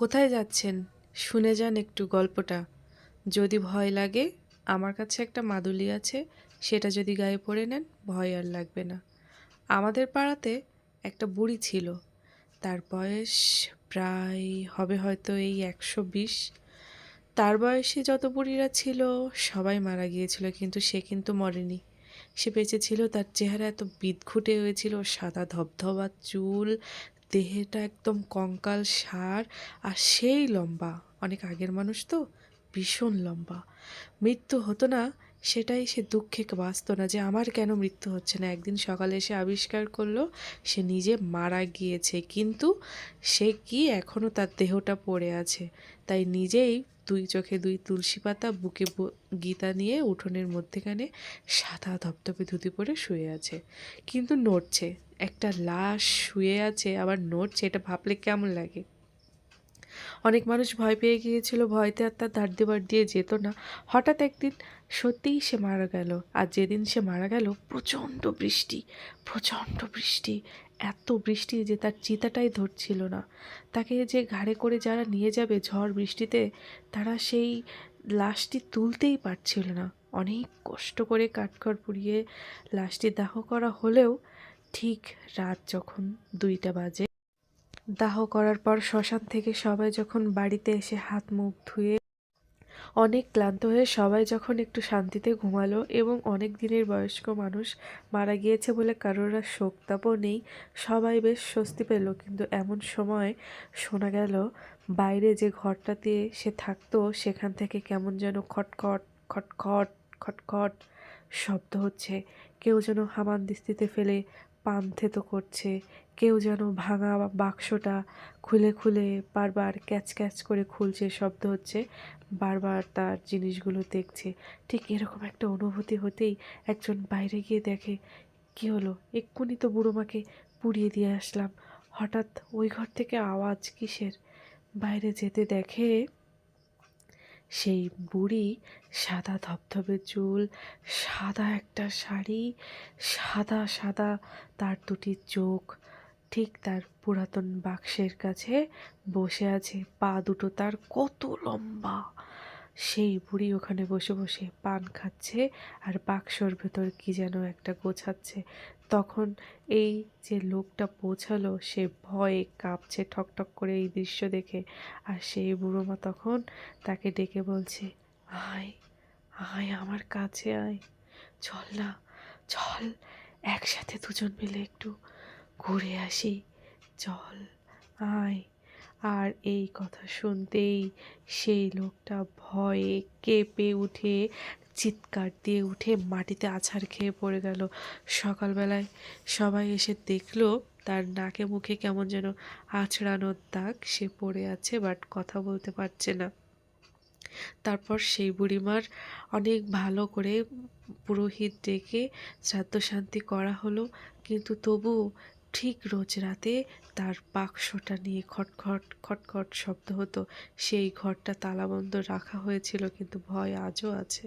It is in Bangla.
কোথায় যাচ্ছেন? শুনে যান একটু গল্পটা। যদি ভয় লাগে, আমার কাছে একটা মাদুলি আছে, সেটা যদি গায়ে পরে নেন, ভয় আর লাগবে না। আমাদের পাড়াতে একটা বুড়ি ছিল। তার বয়স প্রায় হবে হয়তো এই একশো বিশ। তার বয়সে যত বুড়িরা ছিল, সবাই মারা গিয়েছিল, কিন্তু সে কিন্তু মরেনি। সে বেঁচে ছিল, তার চেহারা এত বিদঘুটে হয়েছিল, সাদা ধবধবা চুল, দেহেটা একদম কঙ্কাল সার, আর সেই লম্বা, অনেক আগের মানুষ তো, ভীষণ লম্বা। মৃত্যু হতো না সেটাই সে দুঃখে বাঁচত না যে আমার কেন মৃত্যু হচ্ছে না। একদিন সকালে এসে আবিষ্কার করল, সে নিজে মারা গিয়েছে, কিন্তু সে কি এখনও তার দেহটা পড়ে আছে? তাই নিজেই দুই চোখে দুই তুলসী পাতা, বুকে গীতা নিয়ে উঠোনের মধ্যেখানে সাদা ধপধপে ধুতি পরে শুয়ে আছে। কিন্তু নড়ছে, একটা লাশ শুয়ে আছে, আবার নড়ছে, এটা ভাবলে কেমন লাগে? অনেক মানুষ ভয় পেয়ে গিয়েছিল, ভয়তে আর তার ধার দেবার দিয়ে যেত না। হঠাৎ একদিন সত্যিই সে মারা গেল, আর যেদিন সে মারা গেল, প্রচণ্ড বৃষ্টি প্রচণ্ড বৃষ্টি, এত বৃষ্টি যে তার চিতাটাই ধরছিল না। তাকে যে ঘাড়ে করে যারা নিয়ে যাবে ঝড় বৃষ্টিতে, তারা সেই লাশটি তুলতেই পারছিল না। অনেক কষ্ট করে কাঠখড় পুড়িয়ে লাশটি দাহ করা হলেও ঠিক রাত যখন দুইটা বাজে দাহ করার পর শ্মশান থেকে সবাই যখন বাড়িতে এসে হাত মুখ ধুয়ে অনেক ক্লান্ত হয়ে সবাই যখন একটু শান্তিতে ঘুমালো এবং অনেক দিনের বয়স্ক মানুষ মারা গিয়েছে বলে কারোর আর শোকতাপও নেই, সবাই বেশ স্বস্তি পেল। কিন্তু এমন সময় শোনা গেল, বাইরে যে ঘরটাতে সে থাকতো সেখান থেকে কেমন যেন খটখট খটখট খটখট শব্দ হচ্ছে। কেউ যেন হামানদিস্তিতে ফেলে পান থেতো করছে। কেউ যেন ভাঙা বাক্সটা খুলে খুলে বারবার ক্যাচ ক্যাচ করে খুলছে, শব্দ হচ্ছে, বারবার তার জিনিসগুলো দেখছে। ঠিক এরকম একটা অনুভূতি হতেই একজন বাইরে গিয়ে দেখে, কি হলো? এক্ষুনি তো বুড়ো মাকে পুড়িয়ে দিয়ে আসলাম। হঠাৎ ওই ঘর থেকে আওয়াজ কিসের? বাইরে যেতে দেখে সেই বুড়ি সাদা ধবধবে চুল, সাদা একটা শাড়ি, সাদা সাদা তার দুটি চোখ, ঠিক তার পুরাতন বাক্সের কাছে বসে আছে, পা দুটো তার কত লম্বা। সেই বুড়ি ওখানে বসে বসে পান খাচ্ছে আর বাক্সর ভেতর কি যেন একটা গোছাচ্ছে। তখন এই যে লোকটা পৌঁছালো, সে ভয়ে কাঁপছে, ঠকঠক করে এই দৃশ্য দেখে। আর সেই বুড়ো মা তখন তাকে ডেকে বলছে, আয় আয় আমার কাছে আয়। চল না, চল, একসাথে দুজন মিলে একটু ঘুরে আসি। চল, আয়। আর এই কথা শুনতেই সেই লোকটা ভয়ে কেঁপে উঠে, চিৎকার দিয়ে উঠে মাটিতে আছাড় খেয়ে পড়ে গেল। সকালবেলায় সবাই এসে দেখল তার নাকে মুখে কেমন যেন আছড়ানোর দাগ, সে পড়ে আছে বাট কথা বলতে পারছে না। তারপর সেই বুড়িমার অনেক ভালো করে পুরোহিত ডেকে শ্রাদ্ধ শান্তি করা হলো, কিন্তু তবু ঠিক রোজ রাতে তার বাক্সটা নিয়ে খটখট খটখট শব্দ হতো। সেই ঘরটা তালাবন্ধ রাখা হয়েছিল, কিন্তু ভয় আজও আছে।